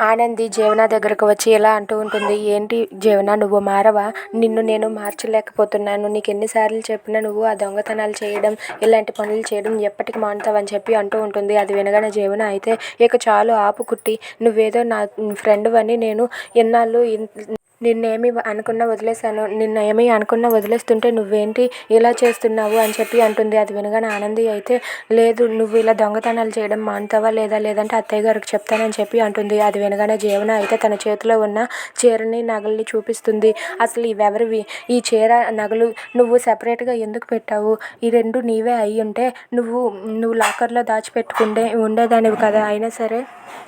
ఆనంది జీవన దగ్గరకు వచ్చి ఇలా అంటూ ఉంటుంది ఏంటి జీవన నువ్వు మారవా? నిన్ను నేను మార్చలేకపోతున్నాను. నీకు ఎన్నిసార్లు చెప్పినా నువ్వు ఆ దొంగతనాలు చేయడం ఇలాంటి పనులు చేయడం ఎప్పటికి మానుతావని చెప్పి అంటూ ఉంటుంది. అది వినగానే జీవన అయితే ఇక చాలు ఆపుకుట్టి నువ్వేదో నా ఫ్రెండ్ అని నేను ఎన్నాళ్ళు నిన్నేమి అనుకున్నా వదిలేశాను నిన్న ఏమి అనుకున్నా వదిలేస్తుంటే నువ్వేంటి ఇలా చేస్తున్నావు అని చెప్పి అంటుంది. అది వినగానే ఆనంది అయితే లేదు నువ్వు ఇలా దొంగతనాలు చేయడం మానుతావా లేదా? లేదంటే అత్తయ్య గారికి చెప్తానని చెప్పి అంటుంది. అది వినగానే జీవన అయితే తన చేతిలో ఉన్న చీరని నగల్ని చూపిస్తుంది. అసలు ఇవెవరివి? ఈ చీర నగలు నువ్వు సెపరేట్గా ఎందుకు పెట్టావు? ఈ రెండు నీవే అయి ఉంటే నువ్వు నువ్వు లాకర్లో దాచిపెట్టుకుండే ఉండేదానివి కదా. అయినా సరే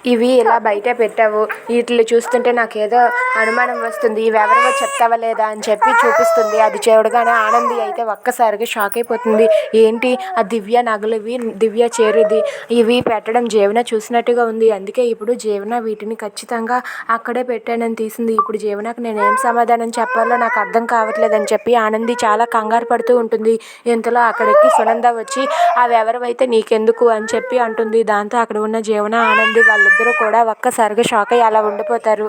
ఇవి ఇలా బయట పెట్టావు. వీటిని చూస్తుంటే నాకేదో అనుమానం వస్తుంది. ఇవెవరివో చెప్తావా లేదా అని చెప్పి చూపిస్తుంది. అది చూడగానే ఆనంది అయితే ఒక్కసారిగా షాక్ అయిపోతుంది. ఏంటి? ఆ దివ్య నగలువి దివ్య చేరిది. ఇవి పెట్టడం జీవన చూసినట్టుగా ఉంది. అందుకే ఇప్పుడు జీవన వీటిని ఖచ్చితంగా అక్కడే పెట్టానని తీసింది. ఇప్పుడు జీవనకు నేను ఏం సమాధానం చెప్పాలో నాకు అర్థం కావట్లేదని చెప్పి ఆనంది చాలా కంగారు పడుతూ ఉంటుంది. ఇంతలో అక్కడికి సునంద వచ్చి అవి ఎవరైతే నీకెందుకు? అని చెప్పి అంటుంది. దాంతో అక్కడ ఉన్న జీవన ఆనంది వాళ్ళిద్దరూ కూడా ఒక్కసారిగా షాక్ అయ్యి అలా ఉండిపోతారు.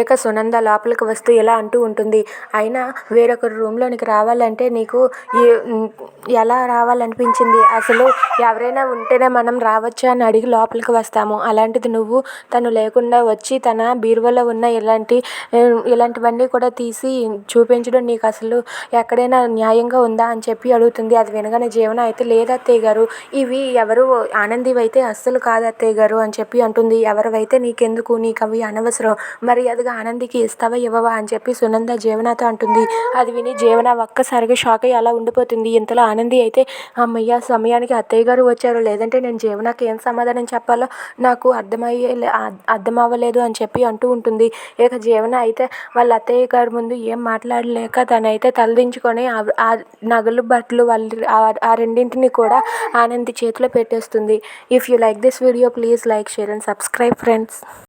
ఇక సునంద లోపలికి వస్తూ ఇలా అంటూ ఉంటుంది. అయినా వేరొకరు రూమ్లోనికి రావాలంటే నీకు ఏ- ఎలా రావాలనిపించింది? అసలు ఎవరైనా ఉంటేనే మనం రావచ్చా అని అడిగి లోపలికి వస్తాము. అలాంటిది నువ్వు తను లేకుండా వచ్చి తన బీరువాలో ఉన్న ఇలాంటి ఇలాంటివన్నీ కూడా తీసి చూపించడం నీకు అసలు ఎక్కడైనా న్యాయంగా ఉందా అని చెప్పి అడుగుతుంది. అది వినగానే జీవన అయితే లేదు అత్తయ్య గారు. ఇవి ఎవరు ఆనందివైతే అస్సలు కాదు అత్తయ్య గారు అని చెప్పి అంటుంది. ఎవరివైతే నీకెందుకు నీకు అవి అనవసరం మరి అదిగా ఆనందికి ఇస్తావా ఇవ్వవా అని చెప్పి సునంద జీవనతో అంటుంది. అది విని జీవన ఒక్కసారిగా షాక్ అయ్యి అలా ఉండిపోతుంది. ఇంతలో ఆనంది అయితే అమ్మయ్య సమయానికి అత్తయ్య గారు వచ్చారు. లేదంటే నేను జీవనకి ఏం సమాధానం చెప్పాలో నాకు అర్థమయ్యే అర్థం అవ్వలేదు అని చెప్పి అంటూ ఉంటుంది. ఇక జీవన అయితే వాళ్ళ అత్తయ్య గారి ముందు ఏం మాట్లాడలేక తనైతే తలదించుకొని ఆ- నగలు బట్టలు వాళ్ళ ఆ- ఆ రెండింటిని కూడా ఆనంది చేతిలో పెట్టేస్తుంది. If you like this video please like share and subscribe friends